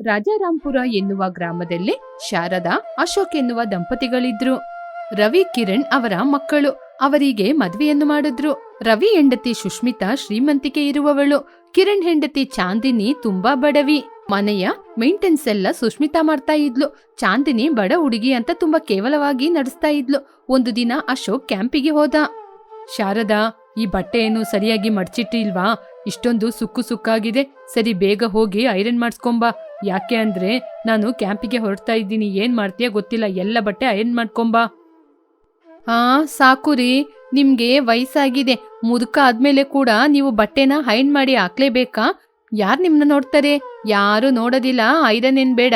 ರಾಜಾರಾಂಪುರ ಎನ್ನುವ ಗ್ರಾಮದಲ್ಲಿ ಶಾರದಾ, ಅಶೋಕ್ ಎನ್ನುವ ದಂಪತಿಗಳಿದ್ರು. ರವಿ ಕಿರಣ್ ಅವರ ಮಕ್ಕಳು. ಅವರಿಗೆ ಮದುವೆಯನ್ನು ಮಾಡಿದ್ರು. ರವಿ ಹೆಂಡತಿ ಸುಷ್ಮಿತಾ ಶ್ರೀಮಂತಿಕೆ ಇರುವವಳು. ಕಿರಣ್ ಹೆಂಡತಿ ಚಾಂದಿನಿ ತುಂಬಾ ಬಡವಿ. ಮನೆಯ ಮೇಂಟೆನ್ಸ್ ಎಲ್ಲ ಸುಷ್ಮಿತಾ ಮಾಡ್ತಾ ಇದ್ಲು. ಚಾಂದಿನಿ ಬಡ ಹುಡುಗಿ ಅಂತ ತುಂಬಾ ಕೇವಲವಾಗಿ ನಡೆಸ್ತಾ ಇದ್ಲು. ಒಂದು ದಿನ ಅಶೋಕ್ ಕ್ಯಾಂಪಿಗೆ ಹೋದ. ಶಾರದಾ, ಈ ಬಟ್ಟೆಯನ್ನು ಸರಿಯಾಗಿ ಮಡ್ಚಿಟ್ಟಿಲ್ವಾ? ಇಷ್ಟೊಂದು ಸುಕ್ಕು ಸುಕ್ಕಾಗಿದೆ. ಸರಿ, ಬೇಗ ಹೋಗಿ ಐರನ್ ಮಾಡಿಸ್ಕೊಂಬಾ. ಯಾಕೆ ಅಂದ್ರೆ ನಾನು ಕ್ಯಾಂಪಿಗೆ ಹೊರಡ್ತಾ ಇದ್ದೀನಿ. ಏನ್ ಮಾಡ್ತೀಯ ಗೊತ್ತಿಲ್ಲ. ಎಲ್ಲ ಬಟ್ಟೆ ಅಯನ್ ಮಾಡ್ಕೊಂಬಾ. ಹಾ ಸಾಕು ರೀ. ನಿಮ್ಗೆ ವಯಸ್ಸಾಗಿದೆ. ಮುದುಕ ಆದ್ಮೇಲೆ ಕೂಡ ನೀವು ಬಟ್ಟೆನ ಹೈನ್ ಮಾಡಿ ಹಾಕ್ಲೇಬೇಕಾ? ಯಾರ್ ನಿಮ್ನ ನೋಡ್ತಾರೆ? ಯಾರು ನೋಡೋದಿಲ್ಲ. ಐರನ್ ಏನ್ ಬೇಡ.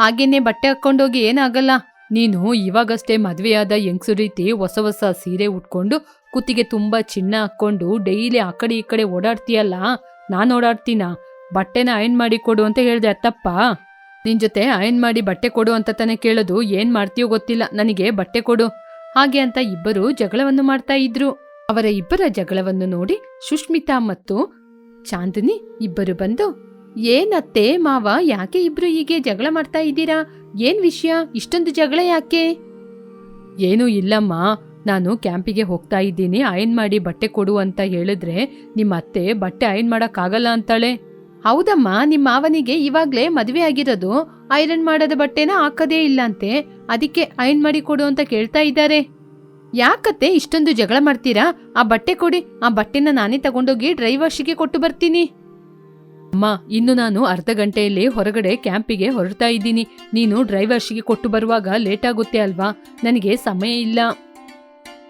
ಹಾಗೇನೆ ಬಟ್ಟೆ ಹಾಕೊಂಡೋಗಿ ಏನಾಗಲ್ಲ. ನೀನು ಇವಾಗಷ್ಟೇ ಮದ್ವೆಯಾದ ಹೆಂಗ್ಸು ರೀತಿ ಹೊಸ ಹೊಸ ಸೀರೆ ಉಟ್ಕೊಂಡು ಕುತ್ತಿಗೆ ತುಂಬಾ ಚಿನ್ನ ಹಾಕೊಂಡು ಡೈಲಿ ಆ ಕಡೆ ಈ ಕಡೆ ಓಡಾಡ್ತೀಯಲ್ಲ? ನಾನ್ ಓಡಾಡ್ತೀನ? ಬಟ್ಟೆನ ಅಯನ್ ಮಾಡಿ ಕೊಡು ಅಂತ ಹೇಳ್ದೆ, ಅತ್ತಪ್ಪ. ನಿನ್ ಜೊತೆ ಅಯನ್ ಮಾಡಿ ಬಟ್ಟೆ ಕೊಡು ಅಂತ ತಾನೇ ಕೇಳೋದು, ಏನ್ ಮಾಡ್ತೀಯೋ ಗೊತ್ತಿಲ್ಲ. ನನಗೆ ಬಟ್ಟೆ ಕೊಡು. ಹಾಗೆ ಅಂತ ಇಬ್ಬರು ಜಗಳವನ್ನು ಮಾಡ್ತಾ ಇದ್ರು. ಅವರ ಇಬ್ಬರ ಜಗಳವನ್ನು ನೋಡಿ ಸುಷ್ಮಿತಾ ಮತ್ತು ಚಾಂದಿನಿ ಇಬ್ಬರು ಬಂದು ಏನತ್ತೆ ಮಾವ, ಯಾಕೆ ಇಬ್ರು ಹೀಗೆ ಜಗಳ ಮಾಡ್ತಾ ಇದ್ದೀರಾ? ಏನ್ ವಿಷಯ? ಇಷ್ಟೊಂದು ಜಗಳ ಯಾಕೆ? ಏನೂ ಇಲ್ಲಮ್ಮ. ನಾನು ಕ್ಯಾಂಪಿಗೆ ಹೋಗ್ತಾ ಇದ್ದೀನಿ. ಅಯನ್ ಮಾಡಿ ಬಟ್ಟೆ ಕೊಡು ಅಂತ ಹೇಳಿದ್ರೆ ನಿಮ್ಮ ಅತ್ತೆ ಬಟ್ಟೆ ಅಯನ್ ಮಾಡಕ್ಕಾಗಲ್ಲ ಅಂತಾಳೆ. ಹೌದಮ್ಮ, ನಿಮ್ಮ ಮಾವನಿಗೆ ಇವಾಗ್ಲೇ ಮದುವೆ ಆಗಿರೋದು. ಐರನ್ ಮಾಡದ ಬಟ್ಟೆನ ಹಾಕದೇ ಇಲ್ಲಂತೆ. ಅದಕ್ಕೆ ಐರನ್ ಮಾಡಿ ಕೊಡು ಅಂತ ಕೇಳ್ತಾ ಇದ್ದಾರೆ. ಯಾಕತ್ತೆ ಇಷ್ಟೊಂದು ಜಗಳ ಮಾಡ್ತೀರಾ? ಆ ಬಟ್ಟೆ ಕೊಡಿ. ಆ ಬಟ್ಟೆನ ನಾನೇ ತಗೊಂಡೋಗಿ ಡ್ರೈವರ್ಶಿಗೆ ಕೊಟ್ಟು ಬರ್ತೀನಿ. ಅಮ್ಮ, ಇನ್ನು ನಾನು ಅರ್ಧ ಗಂಟೆಯಲ್ಲಿ ಹೊರಗಡೆ ಕ್ಯಾಂಪಿಗೆ ಹೊರಡ್ತಾ ಇದ್ದೀನಿ. ನೀನು ಡ್ರೈವರ್ಶಿಗೆ ಕೊಟ್ಟು ಬರುವಾಗ ಲೇಟ್ ಆಗುತ್ತೆ ಅಲ್ವಾ? ನನಗೆ ಸಮಯ ಇಲ್ಲ.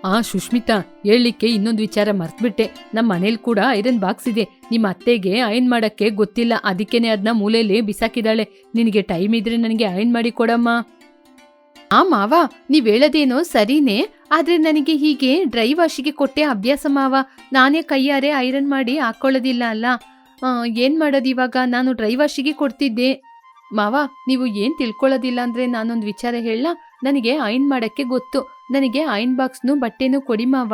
ಆ ಸುಷ್ಮಿತಾ ಹೇಳಲಿಕ್ಕೆ ಇನ್ನೊಂದು ವಿಚಾರ ಮರ್ತ್ಬಿಟ್ಟೆ. ನಮ್ಮ ಮನೇಲಿ ಕೂಡ ಐರನ್ ಬಾಕ್ಸ್ ಇದೆ. ನಿಮ್ಮ ಅತ್ತೆಗೆ ಐನ್ ಮಾಡಕ್ಕೆ ಗೊತ್ತಿಲ್ಲ. ಅದಕ್ಕೇನೆ ಅದನ್ನ ಮೂಲೆಯಲ್ಲಿ ಬಿಸಾಕಿದಾಳೆ. ನಿನಗೆ ಟೈಮ್ ಇದ್ರೆ ನನಗೆ ಐನ್ ಮಾಡಿ ಕೊಡಮ್ಮ. ಆ ಮಾವ, ನೀವ್ ಹೇಳೋದೇನೋ ಸರಿನೇ. ಆದ್ರೆ ನನಗೆ ಹೀಗೆ ಡ್ರೈ ವಾಶಿಗೆ ಕೊಟ್ಟೆ ಅಭ್ಯಾಸ ಮಾವ. ನಾನೇ ಕೈಯಾರೆ ಐರನ್ ಮಾಡಿ ಹಾಕೊಳ್ಳೋದಿಲ್ಲ ಅಲ್ಲ. ಏನ್ ಮಾಡೋದು ಇವಾಗ? ನಾನು ಡ್ರೈ ವಾಶಿಗೆ ಕೊಡ್ತಿದ್ದೆ. ಮಾವ, ನೀವು ಏನ್ ತಿಳ್ಕೊಳ್ಳೋದಿಲ್ಲ ಅಂದ್ರೆ ನಾನೊಂದು ವಿಚಾರ ಹೇಳ. ನನಗೆ ಐನ್ ಮಾಡಕ್ಕೆ ಗೊತ್ತು. ನನಗೆ ಐನ್ ಬಾಕ್ಸ್ನು ಬಟ್ಟೆನೂ ಕೊಡಿ ಮಾವ.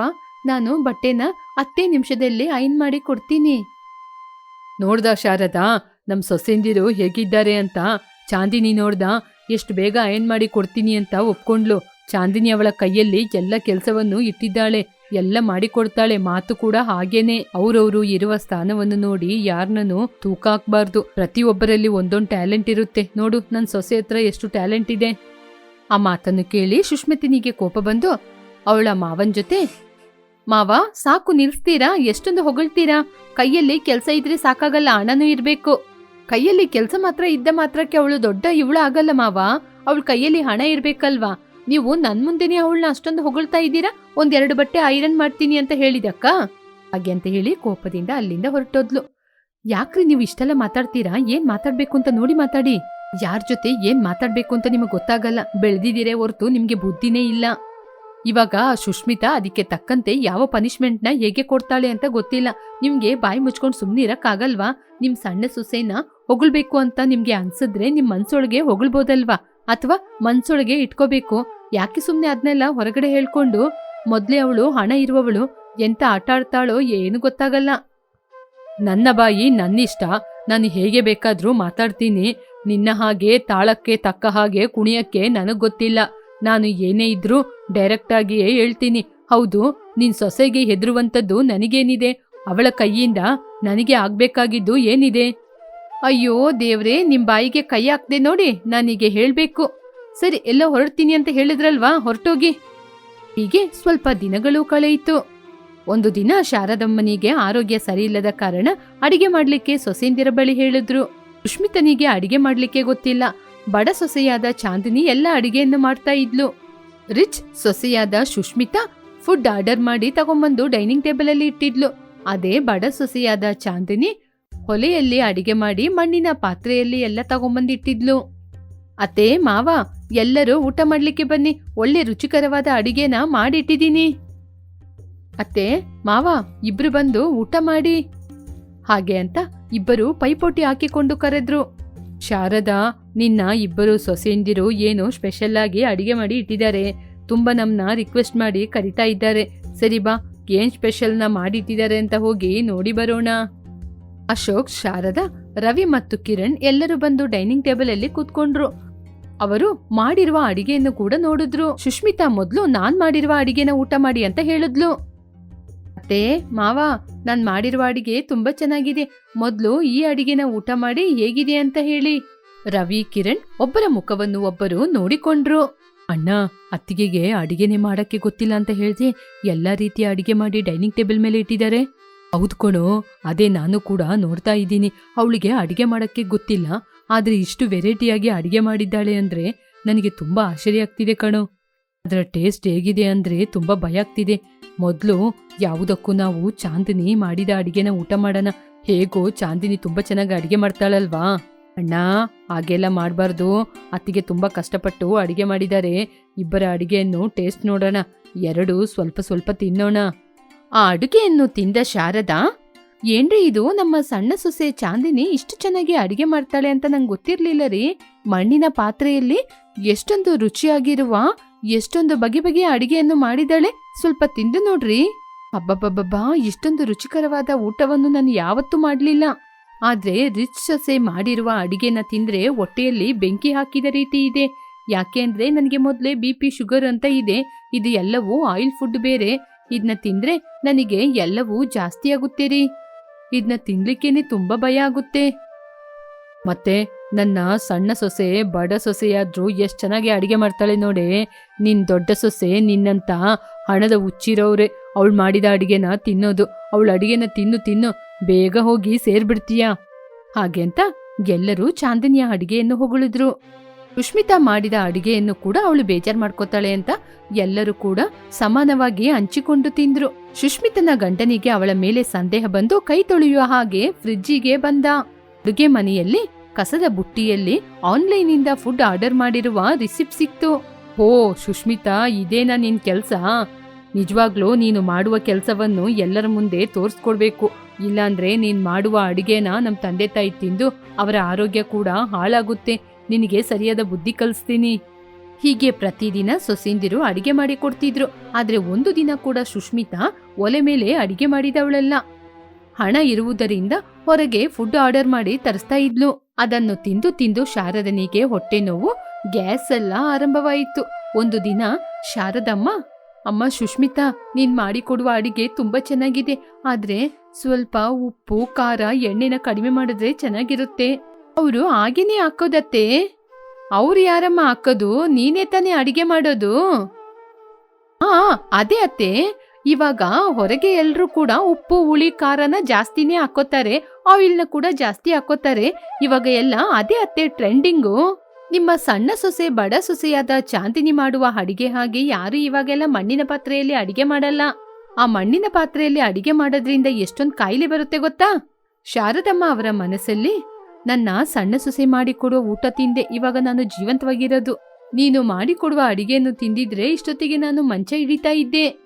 ನಾನು ಬಟ್ಟೆನ ಹತ್ತೇ ನಿಮಿಷದಲ್ಲಿ ಐನ್ ಮಾಡಿ ಕೊಡ್ತೀನಿ. ನೋಡ್ದ ಶಾರದಾ ನಮ್ಮ ಸೊಸೆಂದಿರು ಹೇಗಿದ್ದಾರೆ ಅಂತ? ಚಾಂದಿನಿ ನೋಡ್ದ, ಎಷ್ಟು ಬೇಗ ಐನ್ ಮಾಡಿ ಕೊಡ್ತೀನಿ ಅಂತ ಒಪ್ಕೊಂಡ್ಲು. ಚಾಂದಿನಿ ಅವಳ ಕೈಯಲ್ಲಿ ಎಲ್ಲ ಕೆಲಸವನ್ನು ಇಟ್ಟಿದ್ದಾಳೆ, ಎಲ್ಲ ಮಾಡಿಕೊಡ್ತಾಳೆ ಮಾತು ಕೂಡ ಹಾಗೇನೆ. ಅವ್ರವ್ರು ಇರುವ ಸ್ಥಾನವನ್ನು ನೋಡಿ ಯಾರನ್ನೂ ತೂಕ ಹಾಕ್ಬಾರ್ದು. ಪ್ರತಿಯೊಬ್ಬರಲ್ಲಿ ಒಂದೊಂದು ಟ್ಯಾಲೆಂಟ್ ಇರುತ್ತೆ. ನೋಡು ನನ್ನ ಸೊಸೆ ಹತ್ರ ಎಷ್ಟು ಟ್ಯಾಲೆಂಟ್ ಇದೆ. ಆ ಮಾತನ್ನು ಕೇಳಿ ಸುಷ್ಮಿತಿನಿಗೆ ಕೋಪ ಬಂದು, ಅವಳ ಮಾವನ್ ಜೊತೆ? ಮಾವ, ಸಾಕು ನಿಲ್ಸ್ತೀರಾ? ಎಷ್ಟೊಂದು ಹೊಗಳ್ತೀರಾ? ಕೈಯಲ್ಲಿ ಕೆಲಸ ಇದ್ರೆ ಸಾಕಾಗಲ್ಲ, ಹಣನೂ ಇರ್ಬೇಕು. ಕೈಯಲ್ಲಿ ಕೆಲಸ ಮಾತ್ರ ಇದ್ದ ಮಾತ್ರಕ್ಕೆ ಅವಳು ದೊಡ್ಡ ಇವಳು ಆಗಲ್ಲ ಮಾವ. ಅವಳ ಕೈಯಲ್ಲಿ ಹಣ ಇರ್ಬೇಕಲ್ವಾ? ನೀವು ನನ್ ಮುಂದೆನೇ ಅವಳನ್ನ ಅಷ್ಟೊಂದು ಹೊಗಳ್ತಾ ಇದ್ದೀರಾ? ಒಂದೆರಡು ಬಟ್ಟೆ ಐರನ್ ಮಾಡ್ತೀನಿ ಅಂತ ಹೇಳಿದಕ್ಕ ಹಾಗೆ ಅಂತ ಹೇಳಿ ಕೋಪದಿಂದ ಅಲ್ಲಿಂದ ಹೊರಟೋದ್ಲು. ಯಾಕ್ರಿ ನೀವು ಇಷ್ಟೆಲ್ಲ ಮಾತಾಡ್ತೀರಾ? ಏನ್ ಮಾತಾಡ್ಬೇಕು ಅಂತ ನೋಡಿ ಮಾತಾಡಿ. ಯಾರ್ ಜೊತೆ ಏನ್ ಮಾತಾಡ್ಬೇಕು ಅಂತ ನಿಮಗೆ ಗೊತ್ತಾಗಲ್ಲ. ಬೆಳೆದಿದ್ದೀರೇ ಹೊರತು ನಿಮ್ಗೆ ಬುದ್ಧಿನೇ ಇಲ್ಲ. ಇವಾಗ ಸುಷ್ಮಿತಾ ಅದಕ್ಕೆ ತಕ್ಕಂತೆ ಯಾವ ಪನಿಷ್ಮೆಂಟ್ನ ಹೇಗೆ ಕೊಡ್ತಾಳೆ ಅಂತ ಗೊತ್ತಿಲ್ಲ. ನಿಮ್ಗೆ ಬಾಯಿ ಮುಚ್ಕೊಂಡು ಸುಮ್ಮನೆ ಇರಕ್ಕಾಗಲ್ವಾ? ನಿಮ್ ಸಣ್ಣ ಸೊಸೆನ ಹೊಗಳ್ಬೇಕು ಅಂತ ನಿಮ್ಗೆ ಅನ್ಸಿದ್ರೆ ನಿಮ್ ಮನ್ಸೊಳಗೆ ಹೊಗಳ್ಬೋದಲ್ವಾ? ಅಥವಾ ಮನ್ಸೊಳಗೆ ಇಟ್ಕೋಬೇಕು. ಯಾಕೆ ಸುಮ್ಮನೆ ಅದನ್ನೆಲ್ಲ ಹೊರಗಡೆ ಹೇಳ್ಕೊಂಡು ಮೊದ್ಲೇ ಅವಳು ಹಣ ಇರುವವಳು ಎಂತ ಆಟ ಆಡ್ತಾಳೋ ಏನು ಗೊತ್ತಾಗಲ್ಲ. ನನ್ನ ಬಾಯಿ ನನ್ನಿಷ್ಟ. ನಾನು ಹೇಗೆ ಬೇಕಾದ್ರೂ ಮಾತಾಡ್ತೀನಿ. ನಿನ್ನ ಹಾಗೆ ತಾಳಕ್ಕೆ ತಕ್ಕ ಹಾಗೆ ಕುಣಿಯಕ್ಕೆ ನನಗ್ ಗೊತ್ತಿಲ್ಲ. ನಾನು ಏನೇ ಇದ್ರೂ ಡೈರೆಕ್ಟ್ ಆಗಿಯೇ ಹೇಳ್ತೀನಿ. ಹೌದು, ನಿನ್ ಸೊಸೆಗೆ ಹೆದರುವಂತದ್ದು ನನಗೇನಿದೆ? ಅವಳ ಕೈಯಿಂದ ನನಗೆ ಆಗ್ಬೇಕಾಗಿದ್ದು ಏನಿದೆ? ಅಯ್ಯೋ ದೇವ್ರೆ, ನಿಮ್ ಬಾಯಿಗೆ ಕೈ ಹಾಕ್ದೆ ನೋಡಿ, ನಾನೀಗ ಹೇಳ್ಬೇಕು. ಸರಿ, ಎಲ್ಲೋ ಹೊರಡ್ತೀನಿ ಅಂತ ಹೇಳಿದ್ರಲ್ವಾ, ಹೊರಟೋಗಿ? ಹೀಗೆ ಸ್ವಲ್ಪ ದಿನಗಳು ಕಳೆಯಿತು. ಒಂದು ದಿನ ಶಾರದಮ್ಮನಿಗೆ ಆರೋಗ್ಯ ಸರಿಯಿಲ್ಲದ ಕಾರಣ ಅಡಿಗೆ ಮಾಡ್ಲಿಕ್ಕೆ ಸೊಸೆಂದಿರ ಬಳಿ ಹೇಳಿದ್ರು. ಸುಷ್ಮಿತನಿಗೆ ಅಡಿಗೆ ಮಾಡ್ಲಿಕ್ಕೆ ಗೊತ್ತಿಲ್ಲ. ಬಡ ಸೊಸೆಯಾದ ಚಾಂದಿನಿ ಎಲ್ಲ ಅಡಿಗೆಯನ್ನು ಮಾಡ್ತಾ ಇದ್ಲು. ರಿಚ್ ಸೊಸೆಯಾದ ಸುಷ್ಮಿತಾ ಫುಡ್ ಆರ್ಡರ್ ಮಾಡಿ ತಗೊಂಬಂದು ಡೈನಿಂಗ್ ಟೇಬಲ್ ಅಲ್ಲಿ ಇಟ್ಟಿದ್ಲು. ಅದೇ ಬಡ ಸೊಸೆಯಾದ ಚಾಂದಿನಿ ಹೊಲೆಯಲ್ಲಿ ಅಡಿಗೆ ಮಾಡಿ ಮಣ್ಣಿನ ಪಾತ್ರೆಯಲ್ಲಿ ಎಲ್ಲ ತಗೊಂಬಂದಿಟ್ಟಿದ್ಲು. ಅತ್ತೆ, ಮಾವ, ಎಲ್ಲರೂ ಊಟ ಮಾಡ್ಲಿಕ್ಕೆ ಬನ್ನಿ. ಒಳ್ಳೆ ರುಚಿಕರವಾದ ಅಡಿಗೆನ ಮಾಡಿಟ್ಟಿದ್ದೀನಿ. ಅತ್ತೆ, ಮಾವ, ಇಬ್ರು ಬಂದು ಊಟ ಮಾಡಿ. ಹಾಗೆ ಅಂತ ಇಬ್ಬರು ಪೈಪೋಟಿ ಹಾಕಿಕೊಂಡು ಕರೆದ್ರು. ಶಾರದಾ, ನಿನ್ನ ಇಬ್ಬರು ಸೊಸೆಯಂದಿರು ಏನು ಸ್ಪೆಷಲ್ ಆಗಿ ಅಡಿಗೆ ಮಾಡಿ ಇಟ್ಟಿದ್ದಾರೆ. ತುಂಬಾ ನಮ್ಮನ್ನ ರಿಕ್ವೆಸ್ಟ್ ಮಾಡಿ ಕರಿತಾ ಇದ್ದಾರೆ. ಸರಿ ಬಾ, ಏನ್ ಸ್ಪೆಷಲ್ನ ಮಾಡಿಟ್ಟಿದ್ದಾರೆ ಅಂತ ಹೋಗಿ ನೋಡಿ ಬರೋಣ. ಅಶೋಕ್, ಶಾರದಾ, ರವಿ ಮತ್ತು ಕಿರಣ್ ಎಲ್ಲರೂ ಬಂದು ಡೈನಿಂಗ್ ಟೇಬಲ್ ಅಲ್ಲಿ ಕೂತ್ಕೊಂಡ್ರು. ಅವರು ಮಾಡಿರುವ ಅಡಿಗೆಯನ್ನು ಕೂಡ ನೋಡಿದ್ರು. ಸುಷ್ಮಿತಾ ಮೊದಲು ನಾನ್ ಮಾಡಿರುವ ಅಡಿಗೆನ ಊಟ ಮಾಡಿ ಅಂತ ಹೇಳಿದ್ಲು. ಅತ್ತೆ, ಮಾವ, ನಾನ್ ಮಾಡಿರುವ ಅಡಿಗೆ ತುಂಬಾ ಚೆನ್ನಾಗಿದೆ. ಮೊದ್ಲು ಈ ಅಡಿಗೆನ ಊಟ ಮಾಡಿ ಹೇಗಿದೆ ಅಂತ ಹೇಳಿ. ರವಿ, ಕಿರಣ್ ಒಬ್ಬರ ಮುಖವನ್ನು ಒಬ್ಬರು ನೋಡಿಕೊಂಡ್ರು. ಅಣ್ಣ, ಅತ್ತಿಗೆಗೆ ಅಡಿಗೆನೆ ಮಾಡಕ್ಕೆ ಗೊತ್ತಿಲ್ಲ ಅಂತ ಹೇಳ್ದೆ, ಎಲ್ಲಾ ರೀತಿಯ ಅಡಿಗೆ ಮಾಡಿ ಡೈನಿಂಗ್ ಟೇಬಲ್ ಮೇಲೆ ಇಟ್ಟಿದ್ದಾರೆ. ಹೌದು ಕಣೋ, ಅದೇ ನಾನು ಕೂಡ ನೋಡ್ತಾ ಇದ್ದೀನಿ. ಅವಳಿಗೆ ಅಡಿಗೆ ಮಾಡಕ್ಕೆ ಗೊತ್ತಿಲ್ಲ. ಆದ್ರೆ ಇಷ್ಟು ವೆರೈಟಿಯಾಗಿ ಅಡಿಗೆ ಮಾಡಿದ್ದಾಳೆ ಅಂದ್ರೆ ನನಗೆ ತುಂಬಾ ಆಶ್ಚರ್ಯ ಆಗ್ತಿದೆ ಕಣೋ. ಅದರ ಟೇಸ್ಟ್ ಹೇಗಿದೆ ಅಂದ್ರೆ ತುಂಬಾ ಭಯ ಆಗ್ತಿದೆ. ಮೊದಲು ಯಾವುದಕ್ಕೂ ನಾವು ಚಾಂದಿನಿ ಮಾಡಿದ ಅಡಿಗೆನ ಊಟ ಮಾಡೋಣ. ಹೇಗೋ ಚಾಂದಿನಿ ತುಂಬಾ ಚೆನ್ನಾಗಿ ಅಡಿಗೆ ಮಾಡ್ತಾಳಲ್ವಾ? ಅಣ್ಣ, ಹಾಗೆಲ್ಲ ಮಾಡಬಾರ್ದು. ಅತ್ತಿಗೆ ತುಂಬಾ ಕಷ್ಟಪಟ್ಟು ಅಡಿಗೆ ಮಾಡಿದ್ದಾರೆ ಇಬ್ಬರ ಅಡಿಗೆಯನ್ನು ಟೇಸ್ಟ್ ನೋಡೋಣ. ಎರಡು ಸ್ವಲ್ಪ ಸ್ವಲ್ಪ ತಿನ್ನೋಣ. ಆ ಅಡುಗೆಯನ್ನು ತಿಂದ ಶಾರದಾ, ಏನ್ರಿ ಇದು? ನಮ್ಮ ಸಣ್ಣ ಸೊಸೆ ಚಾಂದಿನಿ ಇಷ್ಟು ಚೆನ್ನಾಗಿ ಅಡಿಗೆ ಮಾಡ್ತಾಳೆ ಅಂತ ನಂಗೆ ಗೊತ್ತಿರ್ಲಿಲ್ಲ ರೀ. ಮಣ್ಣಿನ ಪಾತ್ರೆಯಲ್ಲಿ ಎಷ್ಟೊಂದು ರುಚಿಯಾಗಿರುವ ಎಷ್ಟೊಂದು ಬಗೆ ಬಗೆಯ ಅಡಿಗೆಯನ್ನು ಮಾಡಿದಾಳೆ ಸ್ವಲ್ಪ ತಿಂದು ನೋಡ್ರಿ. ಅಬ್ಬಬ್ಬಬ್ಬಾ ಇಷ್ಟೊಂದು ರುಚಿಕರವಾದ ಊಟವನ್ನು ನಾನು ಯಾವತ್ತೂ ಮಾಡಲಿಲ್ಲ. ಆದ್ರೆ ರಿಚ್ ಸೊಸೆ ಮಾಡಿರುವ ಅಡಿಗೆನ ತಿಂದ್ರೆ ಹೊಟ್ಟೆಯಲ್ಲಿ ಬೆಂಕಿ ಹಾಕಿದ ರೀತಿ ಇದೆ. ಯಾಕೆ ಅಂದ್ರೆ ನನಗೆ ಮೊದಲೇ ಬಿ ಪಿ ಶುಗರ್ ಅಂತ ಇದೆ. ಇದು ಎಲ್ಲವೂ ಆಯಿಲ್ ಫುಡ್ ಬೇರೆ. ಇದನ್ನ ತಿಂದ್ರೆ ನನಗೆ ಎಲ್ಲವೂ ಜಾಸ್ತಿ ಆಗುತ್ತೆ ರೀ. ಇದನ್ನ ತಿನ್ಲಿಕ್ಕೇನೆ ತುಂಬಾ ಭಯ ಆಗುತ್ತೆ. ಮತ್ತೆ ನನ್ನ ಸಣ್ಣ ಸೊಸೆ, ಬಡ ಸೊಸೆಯಾದ್ರೂ ಎಷ್ಟು ಚೆನ್ನಾಗಿ ಅಡುಗೆ ಮಾಡ್ತಾಳೆ ನೋಡಿ. ನಿನ್ ದೊಡ್ಡ ಸೊಸೆ ನಿನ್ನಂತ ಹಣದ ಹುಚ್ಚಿರೋವ್ರೆ ಅವಳು ಮಾಡಿದ ಅಡಿಗೆನ ತಿನ್ನೋದು. ಅವಳು ಅಡುಗೆನ ತಿನ್ನು ತಿನ್ನು. ಬೇಗ ಹೋಗಿ ಸೇರ್ಬಿಡ್ತೀಯ? ಹಾಗೆ ಅಂತ ಎಲ್ಲರೂ ಚಾಂದಿನಿಯ ಅಡುಗೆಯನ್ನು ಹೊಗಳಿದ್ರು. ಸುಷ್ಮಿತಾ ಮಾಡಿದ ಅಡುಗೆಯನ್ನು ಕೂಡ ಅವಳು ಬೇಜಾರ್ ಮಾಡ್ಕೋತಾಳೆ ಅಂತ ಎಲ್ಲರೂ ಕೂಡ ಸಮಾನವಾಗಿ ಹಂಚಿಕೊಂಡು ತಿಂದ್ರು. ಸುಷ್ಮಿತನ ಗಂಡನಿಗೆ ಅವಳ ಮೇಲೆ ಸಂದೇಹ ಬಂದು ಕೈ ತೊಳೆಯುವ ಹಾಗೆ ಫ್ರಿಜ್ಜಿಗೆ ಬಂದ. ಅಡುಗೆ ಮನೆಯಲ್ಲಿ ಕಸದ ಬುಟ್ಟಿಯಲ್ಲಿ ಆನ್ಲೈನಿಂದ ಫುಡ್ ಆರ್ಡರ್ ಮಾಡಿರುವ ರಿಸಿಪ್ಟ್ ಸಿಕ್ತು. ಓ ಸುಷ್ಮಿತಾ, ಇದೇನಾ ನಿನ್ ಕೆಲ್ಸ? ನಿಜವಾಗ್ಲೂ ನೀನು ಮಾಡುವ ಕೆಲಸವನ್ನು ಎಲ್ಲರ ಮುಂದೆ ತೋರಿಸ್ಕೊಡ್ಬೇಕು. ಇಲ್ಲಾಂದ್ರೆ ನೀನ್ ಮಾಡುವ ಅಡುಗೆನ ನಮ್ ತಂದೆ ತಾಯಿ ತಿಂದು ಅವರ ಆರೋಗ್ಯ ಕೂಡ ಹಾಳಾಗುತ್ತೆ. ನಿನಗೆ ಸರಿಯಾದ ಬುದ್ಧಿ ಕಲಿಸ್ತೀನಿ. ಹೀಗೆ ಪ್ರತಿದಿನ ಸೊಸಿಂದಿರು ಅಡಿಗೆ ಮಾಡಿ ಕೊಡ್ತಿದ್ರು. ಆದ್ರೆ ಒಂದು ದಿನ ಕೂಡ ಸುಷ್ಮಿತಾ ಒಲೆ ಮೇಲೆ ಅಡಿಗೆ ಮಾಡಿದವಳಲ್ಲ. ಹಣ ಇರುವುದರಿಂದ ಹೊರಗೆ ಫುಡ್ ಆರ್ಡರ್ ಮಾಡಿ ತರಿಸ್ತಾ ಇದ್ಲು. ಅದನ್ನು ತಿಂದು ತಿಂದು ಶಾರದನಿಗೆ ಹೊಟ್ಟೆ ನೋವು, ಗ್ಯಾಸ್ ಎಲ್ಲ ಆರಂಭವಾಯಿತು. ಒಂದು ದಿನ ಶಾರದಮ್ಮ, ಅಮ್ಮ ಸುಷ್ಮಿತಾ ನೀನ್ ಮಾಡಿಕೊಡುವ ಅಡಿಗೆ ತುಂಬಾ ಚೆನ್ನಾಗಿದೆ. ಆದ್ರೆ ಸ್ವಲ್ಪ ಉಪ್ಪು, ಖಾರ, ಎಣ್ಣೆನ ಕಡಿಮೆ ಮಾಡಿದ್ರೆ ಚೆನ್ನಾಗಿರುತ್ತೆ. ಅವರು ಹಾಗೇನೆ ಹಾಕೋದತ್ತೆ? ಅವ್ರು ಯಾರಮ್ಮ ಹಾಕೋದು? ನೀನೇ ತಾನೇ ಅಡಿಗೆ ಮಾಡೋದು? ಹಾ ಅದೇ ಅತ್ತೆ. ಇವಾಗ ಹೊರಗೆ ಎಲ್ಲರೂ ಕೂಡ ಉಪ್ಪು, ಹುಳಿ, ಖಾರನ ಜಾಸ್ತಿನೇ ಹಾಕೋತಾರೆ. ಆಯಿಲ್ನ ಕೂಡ ಜಾಸ್ತಿ ಹಾಕೋತಾರೆ. ಇವಾಗ ಎಲ್ಲ ಅದೇ ಅತ್ತೆ ಟ್ರೆಂಡಿಂಗು. ನಿಮ್ಮ ಸಣ್ಣ ಸೊಸೆ, ಬಡ ಸೊಸೆಯಾದ ಚಾಂದಿನಿ ಮಾಡುವ ಅಡಿಗೆ ಹಾಗೆ ಯಾರು ಇವಾಗೆಲ್ಲ ಮಣ್ಣಿನ ಪಾತ್ರೆಯಲ್ಲಿ ಅಡಿಗೆ ಮಾಡಲ್ಲ. ಆ ಮಣ್ಣಿನ ಪಾತ್ರೆಯಲ್ಲಿ ಅಡಿಗೆ ಮಾಡೋದ್ರಿಂದ ಎಷ್ಟೊಂದು ಕಾಯಿಲೆ ಬರುತ್ತೆ ಗೊತ್ತಾ? ಶಾರದಮ್ಮ ಅವರ ಮನಸ್ಸಲ್ಲಿ ನನ್ನ ಸಣ್ಣ ಸೊಸೆ ಮಾಡಿಕೊಡುವ ಊಟ ತಿಂದೆ ಇವಾಗ ನಾನು ಜೀವಂತವಾಗಿರೋದು. ನೀನು ಮಾಡಿಕೊಡುವ ಅಡಿಗೆಯನ್ನು ತಿಂದಿದ್ರೆ ಇಷ್ಟೊತ್ತಿಗೆ ನಾನು ಮಂಚ ಹಿಡಿತಾ ಇದ್ದೆ.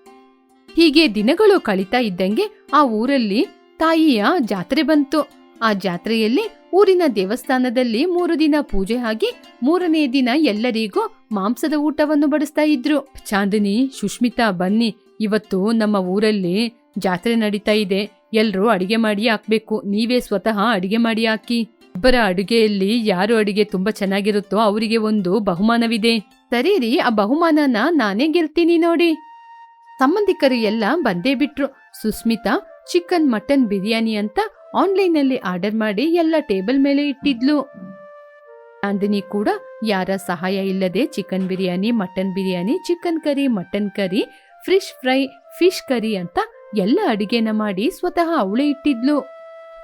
ಹೀಗೆ ದಿನಗಳು ಕಳೀತಾ ಇದ್ದಂಗೆ ಆ ಊರಲ್ಲಿ ತಾಯಿಯ ಜಾತ್ರೆ ಬಂತು. ಆ ಜಾತ್ರೆಯಲ್ಲಿ ಊರಿನ ದೇವಸ್ಥಾನದಲ್ಲಿ ಮೂರು ದಿನ ಪೂಜೆ ಆಗಿ ಮೂರನೇ ದಿನ ಎಲ್ಲರಿಗೂ ಮಾಂಸದ ಊಟವನ್ನು ಬಡಿಸ್ತಾ ಇದ್ರು. ಚಾಂದಿನಿ, ಸುಷ್ಮಿತಾ, ಬನ್ನಿ, ಇವತ್ತು ನಮ್ಮ ಊರಲ್ಲಿ ಜಾತ್ರೆ ನಡೀತಾ ಇದೆ. ಎಲ್ರೂ ಅಡಿಗೆ ಮಾಡಿ ಹಾಕ್ಬೇಕು. ನೀವೇ ಸ್ವತಃ ಅಡಿಗೆ ಮಾಡಿ ಹಾಕಿ. ಇಬ್ಬರ ಅಡುಗೆಯಲ್ಲಿ ಯಾರು ಅಡಿಗೆ ತುಂಬಾ ಚೆನ್ನಾಗಿರುತ್ತೋ ಅವರಿಗೆ ಒಂದು ಬಹುಮಾನವಿದೆ. ಸರಿ ಆ ಬಹುಮಾನನ ನಾನೇ ಗೆಲ್ತೀನಿ ನೋಡಿ. ಸಂಬಂಧಿಕರು ಎಲ್ಲ ಬಂದೇ ಬಿಟ್ರು. ಸುಸ್ಮಿತಾ, ಚಿಕನ್ ಮಟನ್ ಬಿರಿಯಾನಿ ಅಂತ ಆನ್ಲೈನ್ನಲ್ಲಿ ಆರ್ಡರ್ ಮಾಡಿ ಎಲ್ಲ ಟೇಬಲ್ ಮೇಲೆ ಇಟ್ಟಿದ್ಲು. ಚಾಂದಿನಿ ಕೂಡ, ಯಾರ ಸಹಾಯ ಇಲ್ಲದೆ chicken biryani, mutton biryani, chicken curry, mutton curry fish fry, fish curry ಅಂತ ಎಲ್ಲ ಅಡಿಗೆನ ಮಾಡಿ ಸ್ವತಃ ಅವಳೇ ಇಟ್ಟಿದ್ಲು.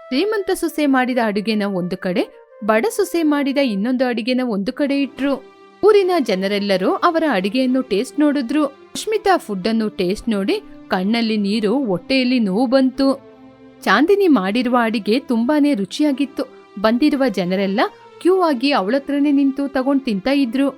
ಶ್ರೀಮಂತ ಸೊಸೆ ಮಾಡಿದ ಅಡುಗೆನ ಒಂದು ಕಡೆ, ಬಡ ಸೊಸೆ ಮಾಡಿದ ಇನ್ನೊಂದು ಅಡಿಗೆನ ಒಂದು ಕಡೆ ಇಟ್ರು. ಊರಿನ ಜನರೆಲ್ಲರೂ ಅವರ ಅಡಿಗೆಯನ್ನು ಟೇಸ್ಟ್ ನೋಡಿದ್ರು. ಸುಷ್ಮಿತಾ ಫುಡ್ ಅನ್ನು ಟೇಸ್ಟ್ ನೋಡಿ ಕಣ್ಣಲ್ಲಿ ನೀರು, ಹೊಟ್ಟೆಯಲ್ಲಿ ನೋವು ಬಂತು. ಚಾಂದಿನಿ ಮಾಡಿರುವ ಅಡಿಗೆ ತುಂಬಾನೇ ರುಚಿಯಾಗಿತ್ತು. ಬಂದಿರುವ ಜನರೆಲ್ಲ ಕ್ಯೂ ಆಗಿ ಅವಳತ್ರನೇ ನಿಂತು ತಗೊಂಡು ತಿಂತಾ ಇದ್ರು.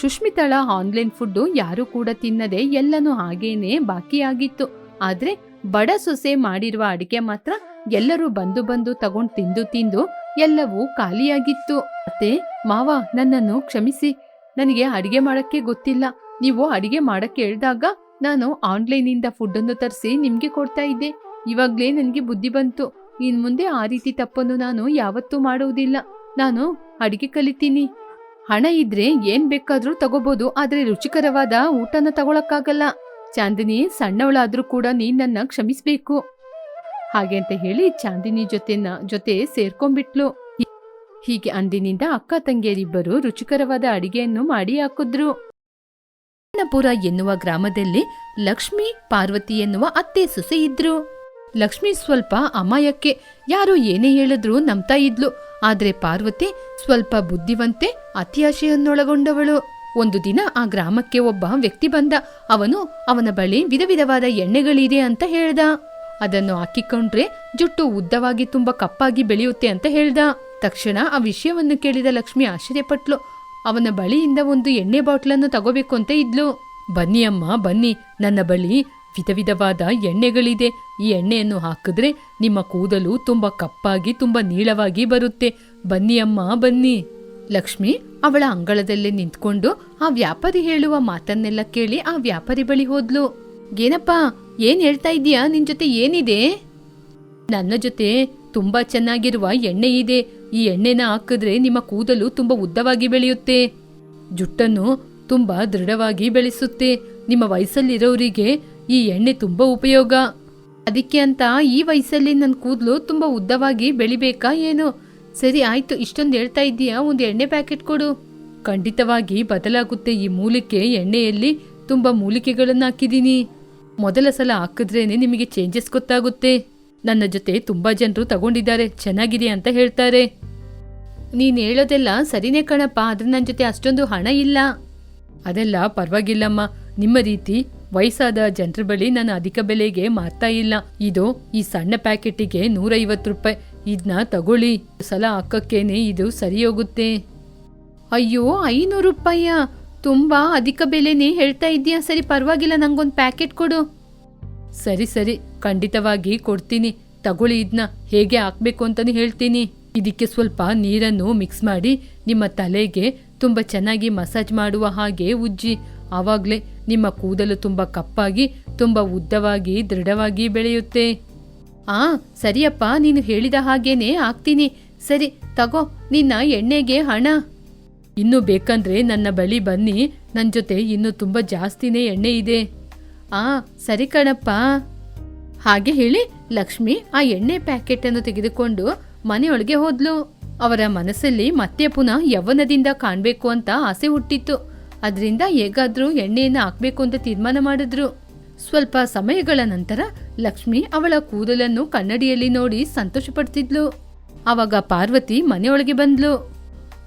ಸುಷ್ಮಿತಾಳ ಆನ್ಲೈನ್ ಫುಡ್ ಯಾರು ಕೂಡ ತಿನ್ನದೆ ಎಲ್ಲನೂ ಹಾಗೇನೆ ಬಾಕಿಯಾಗಿತ್ತು ಆದ್ರೆ ಬಡ ಸೊಸೆ ಮಾಡಿರುವ ಅಡಿಗೆ ಮಾತ್ರ ಎಲ್ಲರೂ ಬಂದು ಬಂದು ತಗೊಂಡು ತಿಂದು ತಿಂದು ಎಲ್ಲವೂ ಖಾಲಿಯಾಗಿತ್ತು. ಮತ್ತೆ ಮಾವ ನನ್ನನ್ನು ಕ್ಷಮಿಸಿ. ನನಗೆ ಅಡಿಗೆ ಮಾಡಕ್ಕೆ ಗೊತ್ತಿಲ್ಲ. ನೀವು ಅಡಿಗೆ ಮಾಡಕ್ಕೆ ಹೇಳ್ದಾಗ ನಾನು ಆನ್ಲೈನಿಂದ ಫುಡ್ ಅನ್ನು ತರಿಸಿ ನಿಮ್ಗೆ ಕೊಡ್ತಾ ಇದ್ದೆ. ಇವಾಗ್ಲೇ ನನಗೆ ಬುದ್ಧಿ ಬಂತು. ಇನ್ ಮುಂದೆ ಆ ರೀತಿ ತಪ್ಪನ್ನು ನಾನು ಯಾವತ್ತೂ ಮಾಡುವುದಿಲ್ಲ. ನಾನು ಅಡಿಗೆ ಕಲಿತೀನಿ. ಹಣ ಇದ್ರೆ ಏನ್ ಬೇಕಾದ್ರೂ ತಗೋಬಹುದು ಆದ್ರೆ ರುಚಿಕರವಾದ ಊಟನ ತಗೊಳಕ್ಕಾಗಲ್ಲ. ಚಾಂದಿನಿ ಸಣ್ಣವಳಾದ್ರೂ ಕೂಡ ನೀನ್ ನನ್ನ ಕ್ಷಮಿಸ್ಬೇಕು. ಹಾಗೆ ಅಂತ ಹೇಳಿ ಚಾಂದಿನಿ ಜೊತೆನ, ಜೊತೆ ಸೇರ್ಕೊಂಡ್ಬಿಟ್ಲು. ಹೀಗೆ ಅಂದಿನಿಂದ ಅಕ್ಕ ತಂಗಿಯರಿಬ್ಬರು ರುಚಿಕರವಾದ ಅಡಿಗೆಯನ್ನು ಮಾಡಿ ಹಾಕಿದ್ರು. ಪುರ ಎನ್ನುವ ಗ್ರಾಮದಲ್ಲಿ ಲಕ್ಷ್ಮಿ ಪಾರ್ವತಿ ಎನ್ನುವ ಅತ್ತೆ ಸೊಸೆ ಇದ್ರು. ಲಕ್ಷ್ಮಿ ಸ್ವಲ್ಪ ಅಮಾಯಕ್ಕೆ, ಯಾರು ಏನೇ ಹೇಳಿದ್ರು ನಂಬ್ತಾ ಇದ್ಲು. ಆದ್ರೆ ಪಾರ್ವತಿ ಸ್ವಲ್ಪ ಬುದ್ಧಿವಂತೆ ಅತಿಯಾಶೆಯನ್ನೊಳಗೊಂಡವಳು ಒಂದು ದಿನ ಆ ಗ್ರಾಮಕ್ಕೆ ಒಬ್ಬ ವ್ಯಕ್ತಿ ಬಂದ. ಅವನು ಅವನ ಬಳಿ ವಿಧ ವಿಧವಾದ ಎಣ್ಣೆಗಳಿದೆ ಅಂತ ಹೇಳ್ದ. ಅದನ್ನು ಹಾಕಿಕೊಂಡ್ರೆ ಜುಟ್ಟು ಉದ್ದವಾಗಿ ತುಂಬಾ ಕಪ್ಪಾಗಿ ಬೆಳೆಯುತ್ತೆ ಅಂತ ಹೇಳ್ದ. ತಕ್ಷಣ ಆ ವಿಷಯವನ್ನು ಕೇಳಿದ ಲಕ್ಷ್ಮಿ ಆಶ್ಚರ್ಯಪಟ್ಲು. ಅವನ ಬಳಿಯಿಂದ ಒಂದು ಎಣ್ಣೆ ಬಾಟ್ಲನ್ನು ತಗೋಬೇಕು ಅಂತ ಇದ್ಲು. ಬನ್ನಿ ಅಮ್ಮ, ಬನ್ನಿ. ನನ್ನ ಬಳಿ ವಿಧ ವಿಧವಾದ ಎಣ್ಣೆಗಳಿದೆ. ಈ ಎಣ್ಣೆಯನ್ನು ಹಾಕಿದ್ರೆ ನಿಮ್ಮ ಕೂದಲು ತುಂಬಾ ಕಪ್ಪಾಗಿ, ತುಂಬಾ ನೀಳವಾಗಿ ಬರುತ್ತೆ. ಬನ್ನಿ ಅಮ್ಮ, ಬನ್ನಿ. ಲಕ್ಷ್ಮಿ ಅವಳ ಅಂಗಳದಲ್ಲೇ ನಿಂತ್ಕೊಂಡು ಆ ವ್ಯಾಪಾರಿ ಹೇಳುವ ಮಾತನ್ನೆಲ್ಲ ಕೇಳಿ ಆ ವ್ಯಾಪಾರಿ ಬಳಿ ಹೋದ್ಲು. ಏನಪ್ಪ, ಏನ್ ಹೇಳ್ತಾ ಇದೀಯಾ ನಿನ್ ಜೊತೆ ಏನಿದೆ? ನನ್ನ ಜೊತೆ ತುಂಬಾ ಚೆನ್ನಾಗಿರುವ ಎಣ್ಣೆ ಇದೆ. ಈ ಎಣ್ಣೆನ ಹಾಕಿದ್ರೆ ನಿಮ್ಮ ಕೂದಲು ತುಂಬಾ ಉದ್ದವಾಗಿ ಬೆಳೆಯುತ್ತೆ. ಜುಟ್ಟನ್ನು ತುಂಬಾ ದೃಢವಾಗಿ ಬೆಳೆಸುತ್ತೆ. ನಿಮ್ಮ ವಯಸ್ಸಲ್ಲಿರೋರಿಗೆ ಈ ಎಣ್ಣೆ ತುಂಬಾ ಉಪಯೋಗ. ಅದಕ್ಕೆ ಅಂತ ಈ ವಯಸ್ಸಲ್ಲಿ ನನ್ನ ಕೂದಲು ತುಂಬಾ ಉದ್ದವಾಗಿ ಬೆಳಿಬೇಕಾ ಏನು? ಸರಿ ಆಯ್ತು, ಇಷ್ಟೊಂದು ಹೇಳ್ತಾ ಇದ್ದೀಯಾ? ಒಂದು ಎಣ್ಣೆ ಪ್ಯಾಕೆಟ್ ಕೊಡು. ಖಂಡಿತವಾಗಿ ಬದಲಾಗುತ್ತೆ ಈ ಮೂಲಿಕೆ ಎಣ್ಣೆಯಲ್ಲಿ ತುಂಬಾ ಮೂಲಿಕೆಗಳನ್ನು ಹಾಕಿದ್ದೀನಿ. ಮೊದಲ ಸಲ ಹಾಕಿದ್ರೇನೆ ನಿಮಗೆ ಚೇಂಜಸ್ ಗೊತ್ತಾಗುತ್ತೆ. ನನ್ನ ಜೊತೆ ತುಂಬಾ ಜನರು ತಗೊಂಡಿದ್ದಾರೆ, ಚೆನ್ನಾಗಿದೆ ಅಂತ ಹೇಳ್ತಾರೆ. ನೀನ್ ಹೇಳೋದೆಲ್ಲ ಸರಿನೇ ಕಣಪ್ಪ, ಆದ್ರೆ ನನ್ನ ಜೊತೆ ಅಷ್ಟೊಂದು ಹಣ ಇಲ್ಲ. ಅದೆಲ್ಲ ಪರವಾಗಿಲ್ಲಮ್ಮ. ನಿಮ್ಮ ರೀತಿ ವಯಸ್ಸಾದ ಜನರ ಬಳಿ ನಾನು ಅಧಿಕ ಬೆಲೆಗೆ ಮಾರ್ತಾ ಇಲ್ಲ. ಇದು ಈ ಸಣ್ಣ ಪ್ಯಾಕೆಟಿಗೆ ನೂರೈವತ್ತು ರೂಪಾಯಿ. ಇದನ್ನ ತಗೊಳ್ಳಿ. ಸಲ ಹಾಕಕ್ಕೇನೆ ಇದು ಸರಿ ಹೋಗುತ್ತೆ ಅಯ್ಯೋ, ಐನೂರು ರೂಪಾಯ. ತುಂಬಾ ಅಧಿಕ ಬೆಲೆನೇ ಹೇಳ್ತಾ ಇದ್ದೀಯಾ? ಸರಿ, ಪರವಾಗಿಲ್ಲ, ನಂಗೊಂದು ಪ್ಯಾಕೆಟ್ ಕೊಡು. ಸರಿ ಸರಿ, ಖಂಡಿತವಾಗಿ ಕೊಡ್ತೀನಿ. ತಗೊಳ್ಳಿ ಇದನ್ನ ಹೇಗೆ ಹಾಕ್ಬೇಕು ಅಂತಾನೆ ಹೇಳ್ತೀನಿ. ಇದಕ್ಕೆ ಸ್ವಲ್ಪ ನೀರನ್ನು ಮಿಕ್ಸ್ ಮಾಡಿ ನಿಮ್ಮ ತಲೆಗೆ ತುಂಬ ಚೆನ್ನಾಗಿ ಮಸಾಜ್ ಮಾಡುವ ಹಾಗೆ ಉಜ್ಜಿ. ಆವಾಗಲೇ ನಿಮ್ಮ ಕೂದಲು ತುಂಬ ಕಪ್ಪಾಗಿ, ತುಂಬ ಉದ್ದವಾಗಿ, ದೃಢವಾಗಿ ಬೆಳೆಯುತ್ತೆ. ಆ, ಸರಿಯಪ್ಪ, ನೀನು ಹೇಳಿದ ಹಾಗೇನೆ ಆಗ್ತೀನಿ. ಸರಿ, ತಗೋ, ನಿನ್ನ ಎಣ್ಣೆಗೆ ಹಣ. ಇನ್ನು ಬೇಕಂದ್ರೆ ನನ್ನ ಬಳಿ ಬನ್ನಿ. ನನ್ನ ಜೊತೆ ಇನ್ನು ತುಂಬ ಜಾಸ್ತಿನೇ ಎಣ್ಣೆ ಇದೆ. ಆ, ಸರಿ ಕಣಪ್ಪ. ಹಾಗೆ ಹೇಳಿ ಲಕ್ಷ್ಮಿ ಆ ಎಣ್ಣೆ ಪ್ಯಾಕೆಟ್ ಅನ್ನು ತೆಗೆದುಕೊಂಡು ಮನೆಯೊಳಗೆ ಹೋದ್ಲು. ಅವರ ಮನಸ್ಸಲ್ಲಿ ಮತ್ತೆ ಪುನಃ ಯೌವನದಿಂದ ಕಾಣ್ಬೇಕು ಅಂತ ಆಸೆ ಹುಟ್ಟಿತ್ತು. ಅದರಿಂದ ಹೇಗಾದ್ರೂ ಎಣ್ಣೆಯನ್ನು ಹಾಕ್ಬೇಕು ಅಂತ ತೀರ್ಮಾನ ಮಾಡಿದ್ರು. ಸ್ವಲ್ಪ ಸಮಯಗಳ ನಂತರ ಲಕ್ಷ್ಮಿ ಅವಳ ಕೂದಲನ್ನು ಕನ್ನಡಿಯಲ್ಲಿ ನೋಡಿ ಸಂತೋಷ ಪಡ್ತಿದ್ಲು ಆವಾಗ ಪಾರ್ವತಿ ಮನೆಯೊಳಗೆ ಬಂದ್ಲು.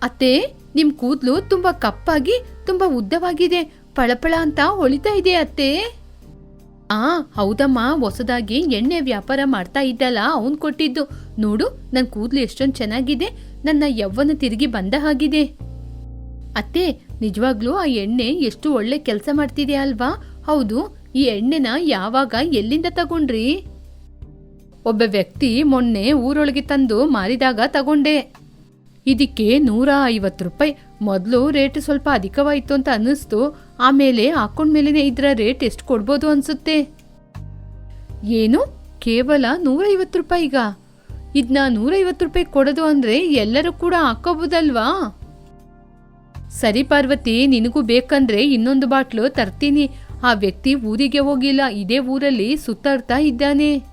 ಅತ್ತೆ, ನಿಮ್ ಕೂದ್ಲು ತುಂಬಾ ಕಪ್ಪಾಗಿ, ತುಂಬಾ ಉದ್ದವಾಗಿದೆ. ಪಳಪಳ ಅಂತ ಹೊಳಿತಾ ಇದೆ ಅತ್ತೆ. ಆ, ಹೌದಮ್ಮ, ಹೊಸದಾಗಿ ಎಣ್ಣೆ ವ್ಯಾಪಾರ ಮಾಡ್ತಾ ಇದ್ದಲ್ಲ, ಅವನ್ ಕೊಟ್ಟಿದ್ದು. ನೋಡು, ನನ್ ಕೂದಲು ಎಷ್ಟೊಂದು ಚೆನ್ನಾಗಿದೆ, ನನ್ನ ಯವ್ವನ ತಿರುಗಿ ಬಂದ ಹಾಗಿದೆ. ಅತ್ತೆ, ನಿಜವಾಗ್ಲೂ ಆ ಎಣ್ಣೆ ಎಷ್ಟು ಒಳ್ಳೆ ಕೆಲಸ ಮಾಡ್ತಿದೆ ಅಲ್ವಾ? ಹೌದು, ಈ ಎಣ್ಣೆನ ಯಾವಾಗ ಎಲ್ಲಿಂದ ತಗೊಂಡ್ರಿ? ಒಬ್ಬ ವ್ಯಕ್ತಿ ಮೊನ್ನೆ ಊರೊಳಗೆ ತಂದು ಮಾರಿದಾಗ ತಗೊಂಡೆ. ಇದಕ್ಕೆ ನೂರ ಐವತ್ತು ರೂಪಾಯಿ. ಮೊದಲು ರೇಟ್ ಸ್ವಲ್ಪ ಅಧಿಕವಾಯಿತು ಅಂತ ಅನ್ನಿಸ್ತು. ಆಮೇಲೆ ಹಾಕೊಂಡ ಮೇಲೇ ಇದರ ರೇಟ್ ಎಷ್ಟು ಕೊಡ್ಬೋದು ಅನ್ಸುತ್ತೆ? ಏನು? ಕೇವಲ ನೂರೈವತ್ತು ರೂಪಾಯಿಗ ಇದನ್ನ ನೂರೈವತ್ತು ರೂಪಾಯಿ ಕೊಡೋದು ಅಂದ್ರೆ ಎಲ್ಲರೂ ಕೂಡ ಹಾಕೋಬೋದಲ್ವಾ? ಸರಿ ಪಾರ್ವತಿ, ನಿನಗೂ ಬೇಕಂದ್ರೆ ಇನ್ನೊಂದು ಬಾಟ್ಲು ತರ್ತೀನಿ. ಆ ವ್ಯಕ್ತಿ ಊರಿಗೆ ಹೋಗಿಲ್ಲ, ಇದೇ ಊರಲ್ಲಿ ಸುತ್ತಾಡ್ತಾ ಇದ್ದಾನೆ.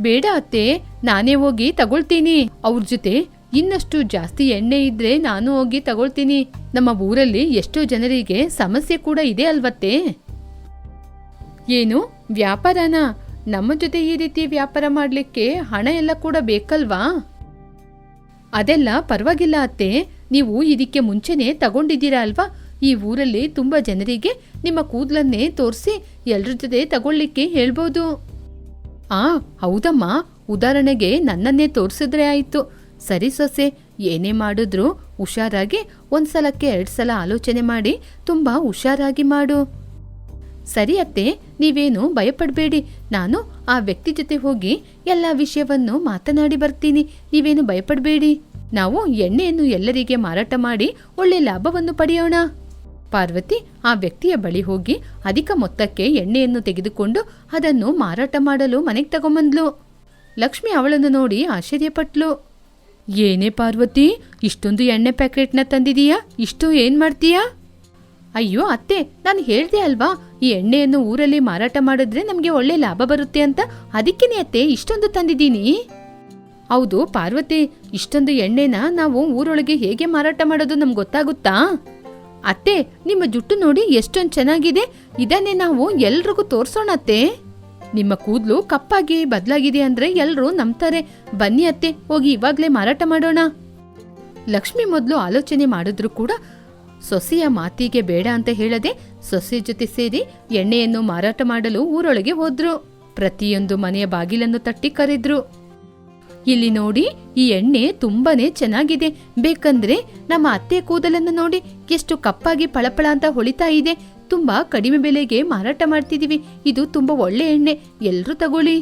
ಬೇಡ ಅತ್ತೆ, ನಾನೇ ಹೋಗಿ ತಗೊಳ್ತೀನಿ. ಅವ್ರ ಜೊತೆ ಇನ್ನಷ್ಟು ಜಾಸ್ತಿ ಎಣ್ಣೆ ಇದ್ರೆ ನಾನು ಹೋಗಿ ತಗೊಳ್ತೀನಿ. ನಮ್ಮ ಊರಲ್ಲಿ ಎಷ್ಟೋ ಜನರಿಗೆ ಸಮಸ್ಯೆ ಕೂಡ ಇದೆ ಅಲ್ವತ್ತೆ? ಏನು? ವ್ಯಾಪಾರನಾ? ನಮ್ಮ ಜೊತೆ ಈ ರೀತಿ ವ್ಯಾಪಾರ ಮಾಡಲಿಕ್ಕೆ ಹಣ ಎಲ್ಲ ಕೂಡ ಬೇಕಲ್ವಾ? ಅದೆಲ್ಲ ಪರವಾಗಿಲ್ಲ ಅತ್ತೆ. ನೀವು ಇದಕ್ಕೆ ಮುಂಚೆನೆ ತಗೊಂಡಿದ್ದೀರಾ ಅಲ್ವಾ? ಈ ಊರಲ್ಲಿ ತುಂಬಾ ಜನರಿಗೆ ನಿಮ್ಮ ಕೂದಲನ್ನೇ ತೋರಿಸಿ ಎಲ್ರ ಜೊತೆ ತಗೊಳ್ಳಿಕ್ಕೆ ಹೇಳ್ಬೋದು. ಆ, ಹೌದಮ್ಮ. ಉದಾಹರಣೆಗೆ ನನ್ನನ್ನೇ ತೋರಿಸಿದ್ರೆ ಆಯ್ತು. ಸರಿ ಸೊಸೆ, ಏನೇ ಮಾಡಿದ್ರೂ ಹುಷಾರಾಗಿ ಒಂದ್ಸಲಕ್ಕೆ ಎರಡು ಸಲ ಆಲೋಚನೆ ಮಾಡಿ ತುಂಬಾ ಹುಷಾರಾಗಿ ಮಾಡು. ಸರಿ ಅತ್ತೆ, ನೀವೇನು ಭಯಪಡಬೇಡಿ. ನಾನು ಆ ವ್ಯಕ್ತಿ ಜೊತೆ ಹೋಗಿ ಎಲ್ಲ ವಿಷಯವನ್ನು ಮಾತನಾಡಿ ಬರ್ತೀನಿ. ನೀವೇನು ಭಯಪಡಬೇಡಿ. ನಾವು ಎಣ್ಣೆಯನ್ನು ಎಲ್ಲರಿಗೆ ಮಾರಾಟ ಮಾಡಿ ಒಳ್ಳೆ ಲಾಭವನ್ನು ಪಡೆಯೋಣ. ಪಾರ್ವತಿ ಆ ವ್ಯಕ್ತಿಯ ಬಳಿ ಹೋಗಿ ಅಧಿಕ ಮೊತ್ತಕ್ಕೆ ಎಣ್ಣೆಯನ್ನು ತೆಗೆದುಕೊಂಡು ಅದನ್ನು ಮಾರಾಟ ಮಾಡಲು ಮನೆಗೆ ತಗೊಂಬಂದ್ಲು. ಲಕ್ಷ್ಮಿ ಅವಳನ್ನು ನೋಡಿ ಆಶ್ಚರ್ಯಪಟ್ಲು. ಏನೇ ಪಾರ್ವತಿ, ಇಷ್ಟೊಂದು ಎಣ್ಣೆ ಪ್ಯಾಕೆಟ್ನ ತಂದಿದೀಯಾ? ಇಷ್ಟು ಏನು ಮಾಡ್ತೀಯಾ? ಅಯ್ಯೋ, ಅತ್ತೆ, ನಾನು ಹೇಳ್ದೆ ಅಲ್ವಾ? ಈ ಎಣ್ಣೆಯನ್ನು ಊರಲ್ಲಿ ಮಾರಾಟ ಮಾಡಿದ್ರೆ ನಮಗೆ ಒಳ್ಳೆ ಲಾಭ ಬರುತ್ತೆ ಅಂತ. ಅದಕ್ಕೇನೆ ಅತ್ತೆ, ಇಷ್ಟೊಂದು ತಂದಿದ್ದೀನಿ. ಹೌದು, ಪಾರ್ವತಿ, ಇಷ್ಟೊಂದು ಎಣ್ಣೆನ ನಾವು ಊರೊಳಗೆ ಹೇಗೆ ಮಾರಾಟ ಮಾಡೋದು ನಮ್ಗೆ ಗೊತ್ತಾಗುತ್ತಾ? ಅತ್ತೆ, ನಿಮ್ಮ ಜುಟ್ಟು ನೋಡಿ ಎಷ್ಟೊಂದು ಚೆನ್ನಾಗಿದೆ. ಇದನ್ನೇ ನಾವು ಎಲ್ರಿಗೂ ತೋರ್ಸೋಣ ಅತ್ತೆ. ನಿಮ್ಮ ಕೂದಲು ಕಪ್ಪಾಗಿ ಬದಲಾಗಿದೆ ಅಂದ್ರೆ ಎಲ್ಲರೂ ನಂಬ್ತಾರೆ. ಬನ್ನಿ ಅತ್ತೆ, ಹೋಗಿ ಇವಾಗ್ಲೇ ಮಾರಾಟ ಮಾಡೋಣ. ಲಕ್ಷ್ಮಿ ಮೊದಲು ಆಲೋಚನೆ ಮಾಡಿದ್ರು ಕೂಡ, ಸೊಸೆಯ ಮಾತಿಗೆ ಬೇಡ ಅಂತ ಹೇಳದೆ ಸೊಸೆ ಜೊತೆ ಸೇರಿ ಎಣ್ಣೆಯನ್ನು ಮಾರಾಟ ಮಾಡಲು ಊರೊಳಗೆ ಹೋದ್ರು. ಪ್ರತಿಯೊಂದು ಮನೆಯ ಬಾಗಿಲನ್ನು ತಟ್ಟಿ ಕರೆದ್ರು. ಇಲ್ಲಿ ನೋಡಿ, ಈ ಎಣ್ಣೆ ತುಂಬಾನೇ ಚೆನ್ನಾಗಿದೆ. ಬೇಕಂದ್ರೆ ನಮ್ಮ ಅತ್ತೆ ಕೂದಲನ್ನು ನೋಡಿ, ಎಷ್ಟು ಕಪ್ಪಾಗಿ ಪಳಪಳ ಅಂತ ಹೊಳಿತಾ ಇದೆ. ತುಂಬಾ ಕಡಿಮೆ ಬೆಲೆಗೆ ಮಾರಾಟ ಮಾಡ್ತಿದ್ದೀವಿ ಇದು ತುಂಬಾ ಒಳ್ಳೆ ಎಣ್ಣೆ. ಎಲ್ಲರೂ ತಗೊಳ್ಳಿ.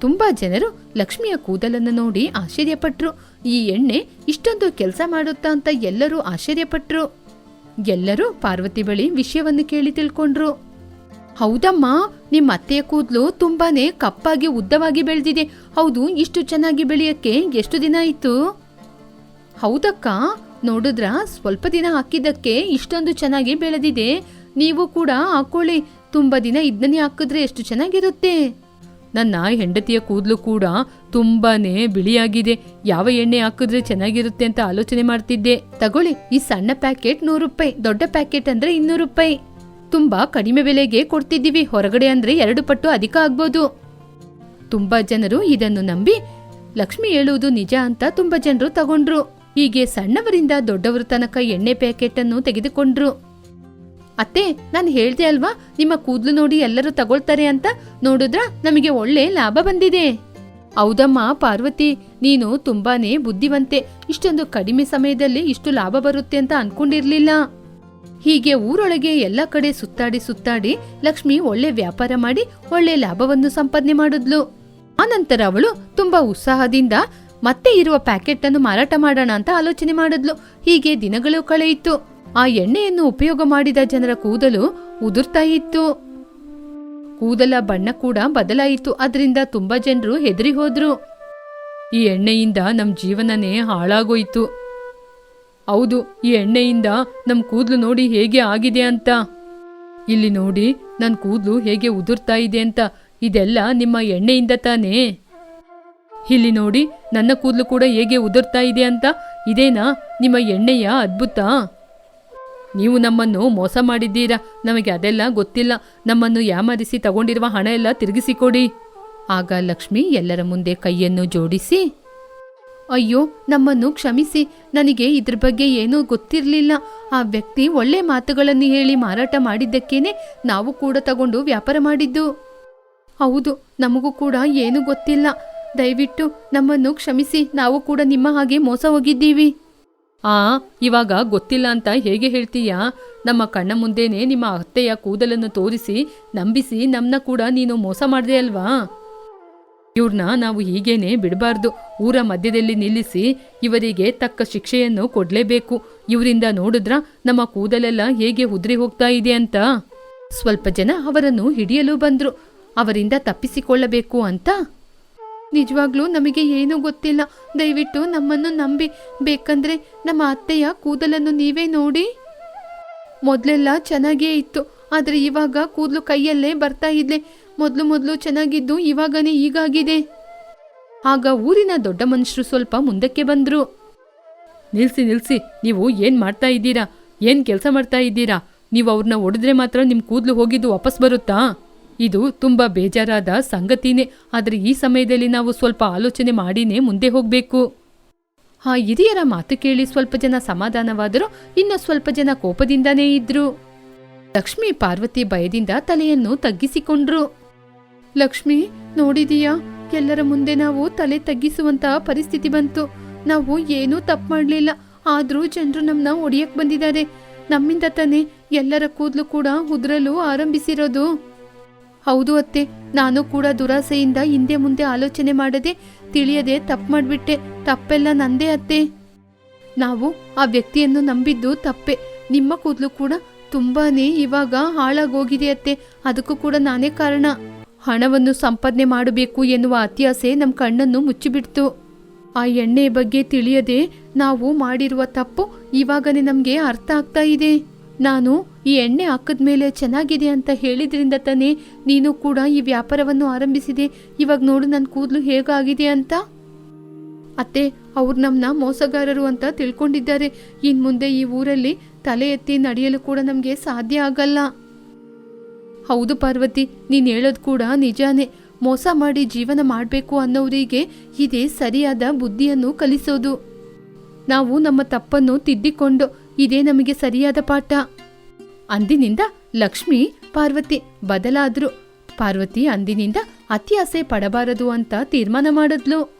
ತುಂಬಾ ಜನರು ಲಕ್ಷ್ಮಿಯ ಕೂದಲನ್ನು ನೋಡಿ ಆಶ್ಚರ್ಯಪಟ್ರು. ಈ ಎಣ್ಣೆ ಇಷ್ಟೊಂದು ಕೆಲಸ ಮಾಡುತ್ತಾ ಅಂತ ಎಲ್ಲರೂ ಆಶ್ಚರ್ಯಪಟ್ರು. ಎಲ್ಲರೂ ಪಾರ್ವತಿ ಬಳಿ ವಿಷಯವನ್ನು ಕೇಳಿ ತಿಳ್ಕೊಂಡ್ರು. ಹೌದಮ್ಮ, ನಿಮ್ಮ ಅತ್ತೆಯ ಕೂದಲು ತುಂಬಾನೇ ಕಪ್ಪಾಗಿ ಉದ್ದವಾಗಿ ಬೆಳೆದಿದೆ. ಹೌದು, ಇಷ್ಟು ಚೆನ್ನಾಗಿ ಬೆಳೆಯಕ್ಕೆ ಎಷ್ಟು ದಿನ ಆಯ್ತು? ಹೌದಕ್ಕ, ನೋಡಿದ್ರ, ಸ್ವಲ್ಪ ದಿನ ಹಾಕಿದ್ದಕ್ಕೆ ಇಷ್ಟೊಂದು ಚೆನ್ನಾಗಿ ಬೆಳೆದಿದೆ. ನೀವು ಕೂಡ ಹಾಕೊಳ್ಳಿ ತುಂಬಾ ದಿನ ಇದನ್ನೇ ಹಾಕಿದ್ರೆ ಎಷ್ಟು ಚೆನ್ನಾಗಿರುತ್ತೆ. ನನ್ನ ಹೆಂಡತಿಯ ಕೂದಲು ಕೂಡ ತುಂಬಾನೇ ಬಿಳಿಯಾಗಿದೆ. ಯಾವ ಎಣ್ಣೆ ಹಾಕಿದ್ರೆ ಚೆನ್ನಾಗಿರುತ್ತೆ ಅಂತ ಆಲೋಚನೆ ಮಾಡ್ತಿದ್ದೆ. ತಗೊಳ್ಳಿ, ಈ ಸಣ್ಣ ಪ್ಯಾಕೆಟ್ ನೂರು ರೂಪಾಯಿ, ದೊಡ್ಡ ಪ್ಯಾಕೆಟ್ ಅಂದ್ರೆ ಇನ್ನೂರು ರೂಪಾಯಿ. ತುಂಬಾ ಕಡಿಮೆ ಬೆಲೆಗೆ ಕೊಡ್ತಿದ್ದೀವಿ, ಹೊರಗಡೆ ಅಂದ್ರೆ ಎರಡು ಪಟ್ಟು ಅಧಿಕ ಆಗ್ಬೋದು. ತುಂಬಾ ಜನರು ಇದನ್ನು ನಂಬಿ, ಲಕ್ಷ್ಮಿ ಹೇಳುವುದು ನಿಜ ಅಂತ ತುಂಬಾ ಜನರು ತಗೊಂಡ್ರು. ಹೀಗೆ ಸಣ್ಣವರಿಂದ ದೊಡ್ಡವರ ತನಕ ಎಣ್ಣೆ ಪ್ಯಾಕೆಟ್ ಅನ್ನು ತೆಗೆದುಕೊಂಡ್ರು. ಅತ್ತೆ, ನಾನು ಹೇಳ್ದೆ ಅಲ್ವಾ? ನಿಮ್ಮ ಕೂದಲು ನೋಡಿ ಎಲ್ಲರೂ ತಗೊಳ್ತಾರೆ ಅಂತ ನೋಡಿದ್ರ ನಮಗೆ ಒಳ್ಳೆ ಲಾಭ ಬಂದಿದೆ. ಹೌದಮ್ಮ ಪಾರ್ವತಿ, ನೀನು ತುಂಬಾನೇ ಬುದ್ಧಿವಂತೆ. ಇಷ್ಟೊಂದು ಕಡಿಮೆ ಸಮಯದಲ್ಲಿ ಇಷ್ಟು ಲಾಭ ಬರುತ್ತೆ ಅಂತ ಅನ್ಕೊಂಡಿರ್ಲಿಲ್ಲ. ಹೀಗೆ ಊರೊಳಗೆ ಎಲ್ಲ ಕಡೆ ಸುತ್ತಾಡಿ ಸುತ್ತಾಡಿ ಲಕ್ಷ್ಮಿ ಒಳ್ಳೆ ವ್ಯಾಪಾರ ಮಾಡಿ ಒಳ್ಳೆ ಲಾಭವನ್ನು ಸಂಪಾದನೆ ಮಾಡಿದ್ಲು. ಆನಂತರ ಅವಳು ತುಂಬಾ ಉತ್ಸಾಹದಿಂದ, ಮತ್ತೆ ಇರುವ ಪ್ಯಾಕೆಟ್ ಅನ್ನು ಮಾರಾಟ ಮಾಡೋಣ ಅಂತ ಆಲೋಚನೆ ಮಾಡಿದ್ಲು. ಹೀಗೆ ದಿನಗಳು ಕಳೆಯಿತು. ಆ ಎಣ್ಣೆಯನ್ನು ಉಪಯೋಗ ಮಾಡಿದ ಜನರ ಕೂದಲು ಉದುರ್ತಾ ಇತ್ತು. ಕೂದಲ ಬಣ್ಣ ಕೂಡ ಬದಲಾಯಿತು. ಅದರಿಂದ ತುಂಬಾ ಜನರು ಹೆದರಿ ಹೋದ್ರು. ಈ ಎಣ್ಣೆಯಿಂದ ನಮ್ಮ ಜೀವನನೇ ಹಾಳಾಗೋಯ್ತು. ಹೌದು, ಈ ಎಣ್ಣೆಯಿಂದ ನಮ್ಮ ಕೂದಲು ನೋಡಿ ಹೇಗೆ ಆಗಿದೆ ಅಂತ. ಇಲ್ಲಿ ನೋಡಿ ನನ್ನ ಕೂದಲು ಹೇಗೆ ಉದುರ್ತಾ ಇದೆ ಅಂತ. ಇದೆಲ್ಲ ನಿಮ್ಮ ಎಣ್ಣೆಯಿಂದ ತಾನೇ? ಇಲ್ಲಿ ನೋಡಿ, ನನ್ನ ಕೂದಲು ಕೂಡ ಹೇಗೆ ಉದುರ್ತಾ ಇದೆ ಅಂತ. ಇದೇನಾ, ನಿಮ್ಮ ಎಣ್ಣೆಯ ಅದ್ಭುತ? ನೀವು ನಮ್ಮನ್ನು ಮೋಸ ಮಾಡಿದ್ದೀರಾ? ನಮಗೆ ಅದೆಲ್ಲ ಗೊತ್ತಿಲ್ಲ. ನಮ್ಮನ್ನು ಯಾಮಾರಿಸಿ ತಗೊಂಡಿರುವ ಹಣ ಎಲ್ಲ ತಿರುಗಿಸಿಕೊಡಿ. ಆಗ ಲಕ್ಷ್ಮಿ ಎಲ್ಲರ ಮುಂದೆ ಕೈಯನ್ನು ಜೋಡಿಸಿ, ಅಯ್ಯೋ, ನಮ್ಮನ್ನು ಕ್ಷಮಿಸಿ. ನನಗೆ ಇದ್ರ ಬಗ್ಗೆ ಏನೂ ಗೊತ್ತಿರಲಿಲ್ಲ. ಆ ವ್ಯಕ್ತಿ ಒಳ್ಳೆ ಮಾತುಗಳನ್ನು ಹೇಳಿ ಮಾರಾಟ ಮಾಡಿದ್ದಕ್ಕೇನೆ ನಾವು ಕೂಡ ತಗೊಂಡು ವ್ಯಾಪಾರ ಮಾಡಿದ್ದು. ಹೌದು, ನಮಗೂ ಕೂಡ ಏನೂ ಗೊತ್ತಿಲ್ಲ. ದಯವಿಟ್ಟು ನಮ್ಮನ್ನು ಕ್ಷಮಿಸಿ. ನಾವು ಕೂಡ ನಿಮ್ಮ ಹಾಗೆ ಮೋಸ ಹೋಗಿದ್ದೀವಿ. ಆ, ಇವಾಗ ಗೊತ್ತಿಲ್ಲ ಅಂತ ಹೇಗೆ ಹೇಳ್ತೀಯಾ? ನಮ್ಮ ಕಣ್ಣ ಮುಂದೇನೆ ನಿಮ್ಮ ಅತ್ತೆಯ ಕೂದಲನ್ನು ತೋರಿಸಿ ನಂಬಿಸಿ ನಮ್ಮನ್ನ ಕೂಡ ನೀನು ಮೋಸ ಮಾಡಿದೆ ಅಲ್ವಾ? ಇವ್ರನ್ನ ನಾವು ಹೀಗೇನೆ ಬಿಡಬಾರ್ದು. ಊರ ಮಧ್ಯದಲ್ಲಿ ನಿಲ್ಲಿಸಿ ಇವರಿಗೆ ತಕ್ಕ ಶಿಕ್ಷೆಯನ್ನು ಕೊಡಲೇಬೇಕು. ಇವರಿಂದ ನೋಡಿದ್ರ ನಮ್ಮ ಕೂದಲೆಲ್ಲ ಹೇಗೆ ಉದ್ರಿ ಹೋಗ್ತಾ ಇದೆ ಅಂತ. ಸ್ವಲ್ಪ ಜನ ಅವರನ್ನು ಹಿಡಿಯಲು ಬಂದರು. ಅವರಿಂದ ತಪ್ಪಿಸಿಕೊಳ್ಳಬೇಕು ಅಂತ. ನಿಜವಾಗ್ಲೂ ನಮಗೆ ಏನೂ ಗೊತ್ತಿಲ್ಲ. ದಯವಿಟ್ಟು ನಮ್ಮನ್ನು ನಂಬಿ. ಬೇಕಂದ್ರೆ ನಮ್ಮ ಅತ್ತೆಯ ಕೂದಲನ್ನು ನೀವೇ ನೋಡಿ. ಮೊದಲೆಲ್ಲ ಚೆನ್ನಾಗೇ ಇತ್ತು. ಆದರೆ ಇವಾಗ ಕೂದಲು ಕೈಯಲ್ಲೇ ಬರ್ತಾ ಇದ್ಲೆ ಮೊದಲು ಮೊದಲು ಚೆನ್ನಾಗಿದ್ದು ಇವಾಗನೇ ಹೀಗಾಗಿದೆ. ಆಗ ಊರಿನ ದೊಡ್ಡ ಮನುಷ್ಯರು ಸ್ವಲ್ಪ ಮುಂದಕ್ಕೆ ಬಂದ್ರು. ನಿಲ್ಸಿ ನಿಲ್ಸಿ, ನೀವು ಏನ್ ಮಾಡ್ತಾ ಇದ್ದೀರಾ? ಏನ್ ಕೆಲಸ ಮಾಡ್ತಾ ಇದ್ದೀರಾ? ನೀವು ಅವ್ರನ್ನ ಹೊಡೆದ್ರೆ ಮಾತ್ರ ನಿಮ್ ಕೂದಲು ಹೋಗಿದ್ದು ವಾಪಸ್ ಬರುತ್ತಾ? ಇದು ತುಂಬಾ ಬೇಜಾರಾದ ಸಂಗತಿನೇ. ಆದರೆ ಈ ಸಮಯದಲ್ಲಿ ನಾವು ಸ್ವಲ್ಪ ಆಲೋಚನೆ ಮಾಡಿನೇ ಮುಂದೆ ಹೋಗಬೇಕು. ಆ ಹಿರಿಯರ ಮಾತು ಕೇಳಿ ಸ್ವಲ್ಪ ಜನ ಸಮಾಧಾನವಾದರೂ. ಇನ್ನು ಸ್ವಲ್ಪ ಜನ ಕೋಪದಿಂದನೇ ಇದ್ರು. ಲಕ್ಷ್ಮಿ ಪಾರ್ವತಿ ಭಯದಿಂದ ತಲೆಯನ್ನು ತಗ್ಗಿಸಿಕೊಂಡ್ರು. ಲಕ್ಷ್ಮಿ, ನೋಡಿದೀಯಾ? ಎಲ್ಲರ ಮುಂದೆ ನಾವು ತಲೆ ತಗ್ಗಿಸುವಂತಹ ಪರಿಸ್ಥಿತಿ ಬಂತು. ನಾವು ಏನೂ ತಪ್ಪು ಮಾಡಲಿಲ್ಲ. ಆದ್ರೂ ಜನರು ನಮ್ಮನ್ನ ಒಡೆಯಕ್ಕೆ ಬಂದಿದ್ದಾರೆ. ನಮ್ಮಿಂದ ತಾನೇ ಎಲ್ಲರ ಕೂದಲು ಕೂಡ ಉದ್ರಲು ಆರಂಭಿಸಿರೋದು. ಹೌದು ಅತ್ತೆ, ನಾನು ಕೂಡ ದುರಾಸೆಯಿಂದ ಹಿಂದೆ ಮುಂದೆ ಆಲೋಚನೆ ಮಾಡದೆ ತಿಳಿಯದೆ ತಪ್ಪು ಮಾಡಿಬಿಟ್ಟೆ. ತಪ್ಪೆಲ್ಲ ನಂದೇ ಅತ್ತೆ. ನಾವು ಆ ವ್ಯಕ್ತಿಯನ್ನು ನಂಬಿದ್ದು ತಪ್ಪೆ. ನಿಮ್ಮ ಕೂದಲು ಕೂಡ ತುಂಬಾನೇ ಇವಾಗ ಹಾಳಾಗೋಗಿದೆ ಅತ್ತೆ. ಅದಕ್ಕೂ ಕೂಡ ನಾನೇ ಕಾರಣ. ಹಣವನ್ನು ಸಂಪಾದನೆ ಮಾಡಬೇಕು ಎನ್ನುವ ಅತ್ಯಾಸೆ ನಮ್ಮ ಕಣ್ಣನ್ನು ಮುಚ್ಚಿಬಿಡ್ತು. ಆ ಎಣ್ಣೆ ಬಗ್ಗೆ ತಿಳಿಯದೆ ನಾವು ಮಾಡಿರುವ ತಪ್ಪು ಇವಾಗನೇ ನಮಗೆ ಅರ್ಥ ಆಗ್ತಾ ಇದೆ. ನಾನು ಈ ಎಣ್ಣೆ ಹಾಕಿದ್ಮೇಲೆ ಚೆನ್ನಾಗಿದೆ ಅಂತ ಹೇಳಿದ್ರಿಂದ ತಾನೇ ನೀನು ಕೂಡ ಈ ವ್ಯಾಪಾರವನ್ನು ಆರಂಭಿಸಿದೆ. ಇವಾಗ ನೋಡು ನನ್ನ ಕೂದಲು ಹೇಗಾಗಿದೆ ಅಂತ. ಅತ್ತೆ, ಅವ್ರು ನಮ್ಮನ್ನ ಮೋಸಗಾರರು ಅಂತ ತಿಳ್ಕೊಂಡಿದ್ದಾರೆ. ಇನ್ ಮುಂದೆ ಈ ಊರಲ್ಲಿ ತಲೆ ಎತ್ತಿ ನಡೆಯಲು ಕೂಡ ನಮಗೆ ಸಾಧ್ಯ ಆಗಲ್ಲ. ಹೌದು ಪಾರ್ವತಿ, ನೀನು ಹೇಳೋದು ಕೂಡ ನಿಜಾನೇ. ಮೋಸ ಮಾಡಿ ಜೀವನ ಮಾಡಬೇಕು ಅನ್ನೋರಿಗೆ ಇದೇ ಸರಿಯಾದ ಬುದ್ಧಿಯನ್ನು ಕಲಿಸೋದು. ನಾವು ನಮ್ಮ ತಪ್ಪನ್ನು ತಿದ್ದಿಕೊಂಡು ಇದೇ ನಮಗೆ ಸರಿಯಾದ ಪಾಠ. ಅಂದಿನಿಂದ ಲಕ್ಷ್ಮಿ ಪಾರ್ವತಿ ಬದಲಾದ್ರು. ಪಾರ್ವತಿ ಅಂದಿನಿಂದ ಅತಿ ಆಸೆ ಪಡಬಾರದು ಅಂತ ತೀರ್ಮಾನ ಮಾಡಿದ್ಲು.